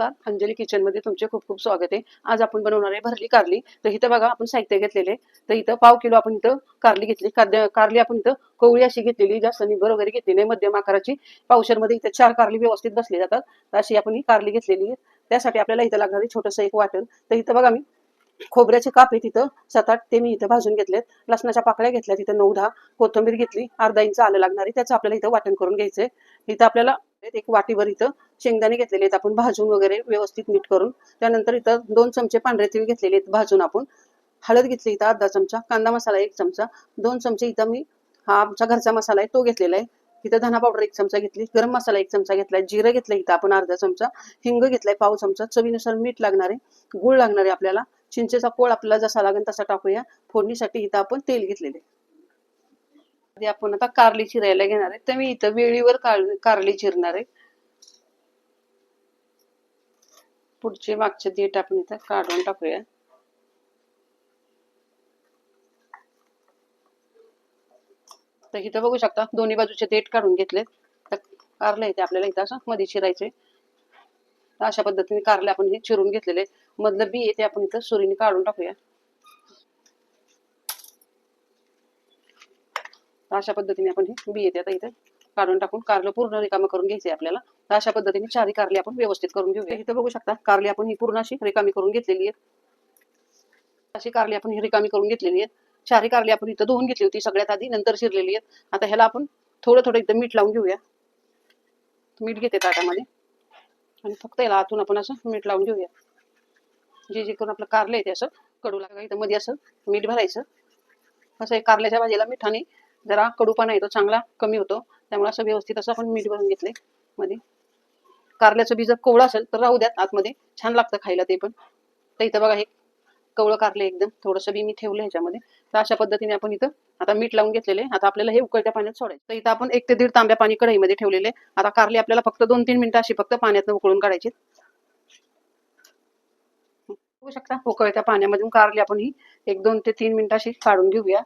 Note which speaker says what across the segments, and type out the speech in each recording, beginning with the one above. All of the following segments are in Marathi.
Speaker 1: नमस्कार. अंजली किचनमध्ये तुमचे खूप खूप स्वागत आहे. आज आपण बनवणार आहे भरली कारली. तर इथं बघा आपण साहित्य घेतलेले तर इथं पाव किलो आपण इथं कारली घेतली. कारली कारली आपण इथं कोवळी अशी घेतलेली जास्त निबर वगैरे घेतली नाही मध्यम आकाराची. पावशरमध्ये इथं चार कारली व्यवस्थित बसली जातात. तर अशी आपण ही कारली घेतलेली आहे. त्यासाठी आपल्याला इथं लागणारी छोटंसं एक वाटण. तर इथं बघा मी खोबऱ्याचे काप तिथं सात आठ ते मी इथं भाजून घेतलेत. लसणाच्या पाकळ्या घेतल्या तिथं नऊ दहा कोथिंबीर घेतली. अर्धा इंच आलं लागणार आहे. त्याचं आपल्याला इथं वाटण करून घ्यायचंय. इथं आपल्याला एक वाटीवर इथं शेंगदाणे घेतलेले आहेत आपण भाजून वगैरे व्यवस्थित मीठ करून. त्यानंतर इथं दोन चमचे पांढरे तीळ घेतलेले आहेत भाजून आपण. हळद घेतली इथं अर्धा चमचा कांदा मसाला एक चमचा. दोन चमचे इथं मी हा आमचा घरचा मसाला आहे तो घेतलेला आहे. इथं धना पावडर एक चमचा घेतली गरम मसाला एक चमचा घेतलाय जिरं घेतलं इथं आपण अर्धा चमचा हिंग घेतलाय पाव चमचा चवीनुसार मीठ लागणार आहे गुळ लागणार आहे आपल्याला. चिंचेचा कोळ आपल्याला जसा लागेल तसा टाकूया. फोडणीसाठी इथं आपण तेल घेतलेले आपण आता कारली चिरायला घेणार आहे तर मी इथं वेळीवर कारली चिरणार आहे. पुढचे मागचे देठ आपण इथं काढून टाकूया. तर इथं बघू शकता दोन्ही बाजूचे देठ काढून घेतलेत. तर कारले इथे आपल्याला इथं असं मध्ये चिरायचे अशा पद्धतीने कारले आपण हे चिरून घेतलेले मधलं बी येते आपण इथं सुरीने काढून टाकूया. अशा पद्धतीने आपण हे बी येते आता इथे काढून टाकून कारलं पूर्ण रिकामं करून घ्यायचंय आपल्याला. तर अशा पद्धतीने चारही कारली आपण व्यवस्थित करून घेऊया. इथं बघू शकता कारली आपण ही पूर्ण अशी रिकामी करून घेतलेली आहे. अशी कारली आपण ही रिकामी करून घेतलेली आहे. चारही कारली आपण इथं धुवून घेतली होती सगळ्यात आधी नंतर शिरलेली आहेत आता ह्याला आपण थोडं थोडं इथं मीठ लावून घेऊया. मीठ घेते ताटामध्ये. आणि फक्त याला आतून आपण असं मीठ लावून घेऊया. जे जे करून आपलं कारलं आहे ते असं कडू लागा इथं मध्ये असं मीठ भरायचं. असं हे कारल्याच्या भाजीला मिठाने जरा कडूपणा येतो चांगला कमी होतो. त्यामुळे असं व्यवस्थित असं आपण मीठ भरून घेतले मध्ये. कारल्याचं बी जर कोवळं असेल तर राहू द्यात आतमध्ये. छान लागतं खायला ते पण. तर इथं बघा हे कवळं कारले एकदम. थोडंसं बी मी ठेवलं ह्याच्यामध्ये. तर अशा पद्धतीने आपण इथं आता मीठ लावून घेतलेले आता आपल्याला हे उकळत्या पाण्यात सोडायचं. तर इथं आपण एक ते दीड तांब्या पाणी कढईमध्ये ठेवलेले आता कारले आपल्याला फक्त दोन तीन मिनिटं अशी फक्त पाण्यात उकळून काढायची बघू शकता उकळत्या पाण्यामधून कारली आपण ही एक दोन ते तीन मिनिटं अशी काढून घेऊया.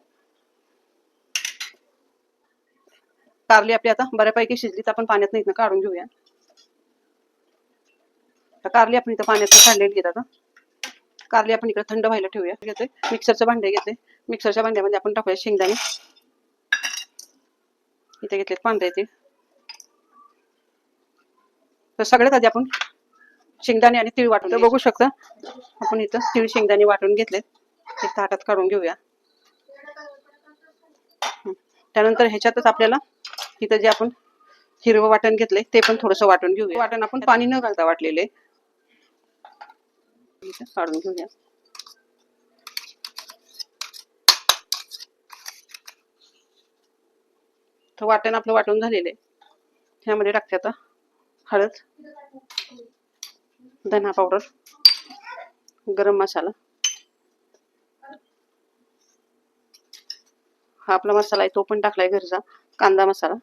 Speaker 1: कारली आपली आता बऱ्यापैकी शिजली तर आपण पाण्यात इथनं काढून घेऊया. तर कारली आपण इथं पाण्यात काढलेली घेत आता. कारली आपण इकडे थंड व्हायला ठेवूया. घेतोय. मिक्सरचं भांडे घेतले. मिक्सरच्या भांड्यामध्ये आपण टाकूया शेंगदाणे. इथे घेतलेत पांढरे ते तर सगळ्यात आधी आपण शेंगदाणे आणि तीळ वाटून तर बघू शकता. आपण इथं तीळ शेंगदाणे वाटून घेतलेत. ते ताटात काढून घेऊया. त्यानंतर ह्याच्यातच आपल्याला इथं जे आपण हिरवं वाटण घेतलंय ते पण थोडस वाटून घेऊया. वाटण आपण पाणी न घालता वाटलेले इथं काढून घेऊया तर वाटण आपलं वाटून झालेलं आहे ह्यामध्ये टाकते आता हळद धना पावडर गरम मसाला हा आपला मसाला आहे तो पण टाकलाय घरचा कांदा मसाला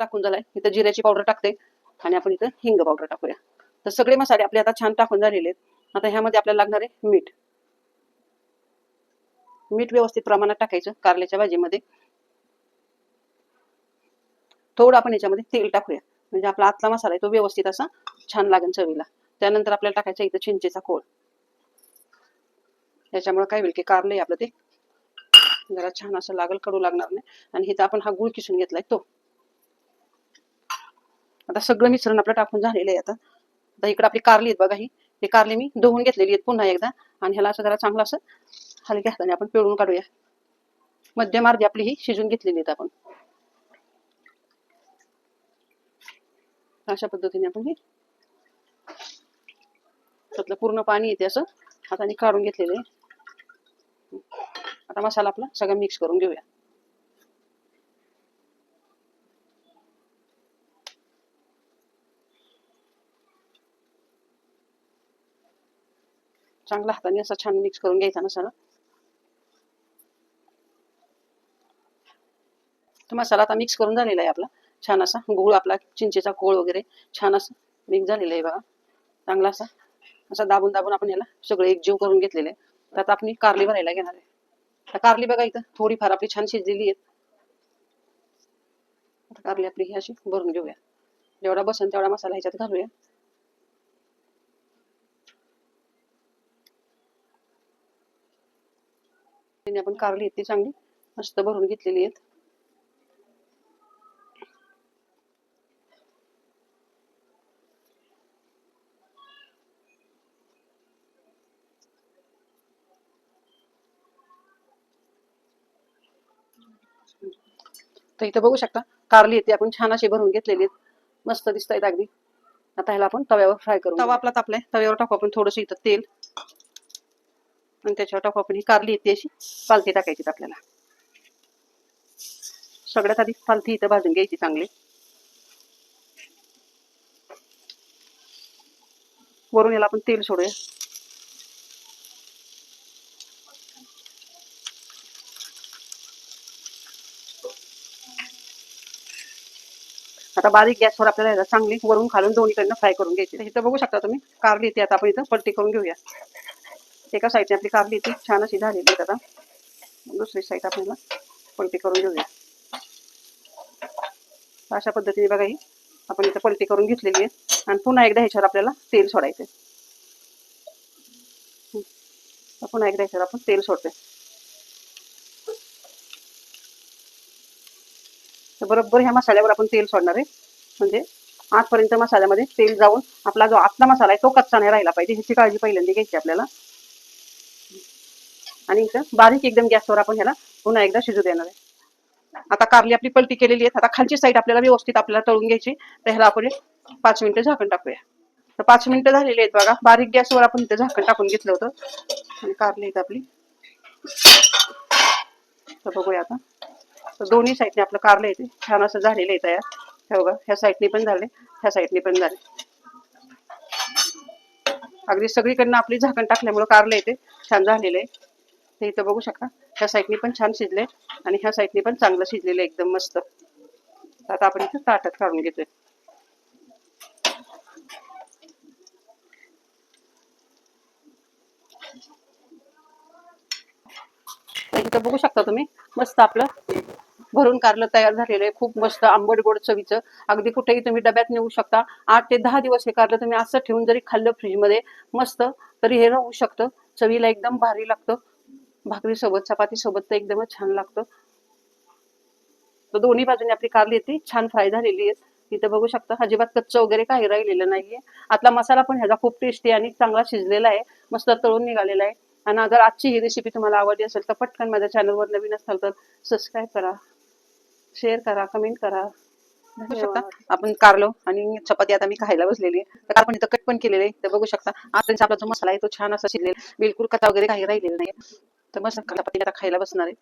Speaker 1: टाकून झालाय इथं जिऱ्याची पावडर टाकते आणि आपण इथं हिंग पावडर टाकूया तर सगळे मसाले आपले आता छान टाकून झालेले आहेत. आता ह्यामध्ये आपल्याला लागणार आहे मीठ. मीठ व्यवस्थित प्रमाणात टाकायचं कारल्याच्या भाजीमध्ये. थोडं आपण याच्यामध्ये तेल टाकूया. म्हणजे आपला आतला मसाला आहे तो व्यवस्थित असा छान लागेल चवीला. त्यानंतर आपल्याला टाकायचा इथं चिंचेचा कोळ. याच्यामुळे काय होईल की कारले आपलं ते. जरा छान असं लागल कडू लागणार नाही. आणि इथं आपण हा गुळ किसून घेतलाय तो. आता सगळं मिश्रण आपलं टाकून झालेलं आहे आता. आता इकडे आपली कारली आहेत बघा ही. हे कारली मी धुवून घेतलेली आहेत पुन्हा एकदा. आणि ह्याला असं जरा चांगलं असं हलक्या हाताने आपण पिळून काढूया. मध्यम अर्धी आपली ही शिजून घेतलेली आहेत आपण. अशा पद्धतीने आपण हे त्यातलं पूर्ण पाणी येते असं हाताने काढून घेतलेलं आहे. आता मसाला आपला सगळं मिक्स करून घेऊया. चांगला हाताने असा छान मिक्स करून घ्यायचा मसाला तो मसाला आता मिक्स करून झालेला आहे आपला. छान असा गुळ आपला चिंचेचा कोळ वगैरे छान असा मिक्स झालेला आहे बघा. चांगला असा असा दाबून दाबून आपण याला सगळं एकजीव करून घेतलेले आहे. तर आता आपण कारली भरायला घेणार आहे. कारली बघा इथं थोडीफार आपली छान शिजलेली आहे. आता कारली आपली ही अशी भरून घेऊया. जेवढा बसन तेवढा मसाला ह्याच्यात घालूया. त्यांनी आपण कारली आहेत ती चांगली. मस्त भरून घेतलेली आहेत. तर इथं बघू शकता कारली येते आपण छान अशी भरून घेतलेली आहेत. मस्त दिसत आहेत अगदी. आता ह्याला आपण तव्यावर फ्राय करू तवा आपला तापलाय तव्यावर टाकू आपण थोडस इथं तेल. आणि त्याच्यावर टाकू आपण ही कारली येते अशी पालथी टाकायची आपल्याला. सगळ्यात आधी पालथी इथं भाजून घ्यायची चांगली. वरून याला आपण तेल सोडूया. आता बारीक गॅसवर आपल्याला चांगली वरून खालून दोन्हीकडनं फ्राय करून घ्यायची. इथं बघू शकता तुम्ही कारली येते आता आपण इथं पलटी करून घेऊया. एका साईडने आपली कारली ती छान अशी झालेली आता. दुसरी साईड आपल्याला. पलटी करून घेऊया अशा पद्धतीने बघा ही. आपण इथं पलटी करून घेतलेली आहे. आणि पुन्हा एकदा ह्याच्यावर आपल्याला तेल सोडायचं पुन्हा एकदा ह्याच्यावर आपण तेल सोडतोय. तर बरोबर ह्या मसाल्यावर आपण तेल सोडणार आहे. म्हणजे आजपर्यंत मसाल्यामध्ये तेल जाऊन आपला जो आतला मसाला आहे तो कच्चा नाही राहिला पाहिजे. ह्याची काळजी पहिल्यांदा घ्यायची आपल्याला. आणि इथं बारीक एकदम गॅसवर आपण ह्याला पुन्हा एकदा शिजू देणार आहे. आता कारली आपली पलटी केलेली आहे आता खालची साईड आपल्याला व्यवस्थित आपल्याला तळून घ्यायची तर ह्याला आपण पाच मिनिटं झाकण टाकूया. तर पाच मिनिटं झालेली आहेत बघा. बारीक गॅसवर आपण इथं झाकण टाकून घेतलं होतं. आणि कारली आहेत आपली. तर बघूया आता. तर दोन्ही साईडने आपलं कारलं येते छान असं झालेलं आहे तयार. हे बघा ह्या साईडने पण झाले ह्या साईडने पण झाले. अगदी सगळीकडनं आपली झाकण टाकल्यामुळे कारलं येते छान झालेलं आहे. ते इथं बघू शकता. ह्या साईडनी पण छान शिजले आणि ह्या साईडनी पण चांगलं शिजलेलं आहे एकदम मस्त. आता आपण इथं ताटात काढून घेतोय. इथं बघू शकता तुम्ही मस्त आपलं भरून कारलं तयार झालेलं आहे खूप मस्त आंबट गोड चवीचं. अगदी कुठेही तुम्ही डब्यात नेऊ शकता. आठ ते दहा दिवस हे कारलं तुम्ही असं ठेवून जरी खाल्लं फ्रीजमध्ये मस्त तरी हे राहू शकतं. चवीला एकदम भारी लागतं. भाकरी सोबत चपाती सोबत तर एकदमच छान लागतं. तर दोन्ही बाजूने आपली कारली येते. छान फ्राय झालेली आहे. इथं बघू शकता अजिबात कच्चं वगैरे काही राहिलेलं नाहीये. आतला मसाला पण ह्याचा खूप टेस्टी आणि चांगला शिजलेला आहे. मस्त तळून निघालेला आहे. आणि जर आजची ही रेसिपी तुम्हाला आवडली असेल तर पटकन माझ्या चॅनलवर नवीन असाल तर सबस्क्राईब करा शेअर करा कमेंट करा. बघू शकता आपण कारलो आणि चपाती आता मी खायला बसलेली आहे. तर आपण इथं कट पण केलेले आहे. तर बघू शकता आता आपला जो मसाला आहे तो छान असा शिजलेला बिलकुल कथा वगैरे काही राहिलेला नाही तर मस्त चपाती आता खायला बसणार आहे.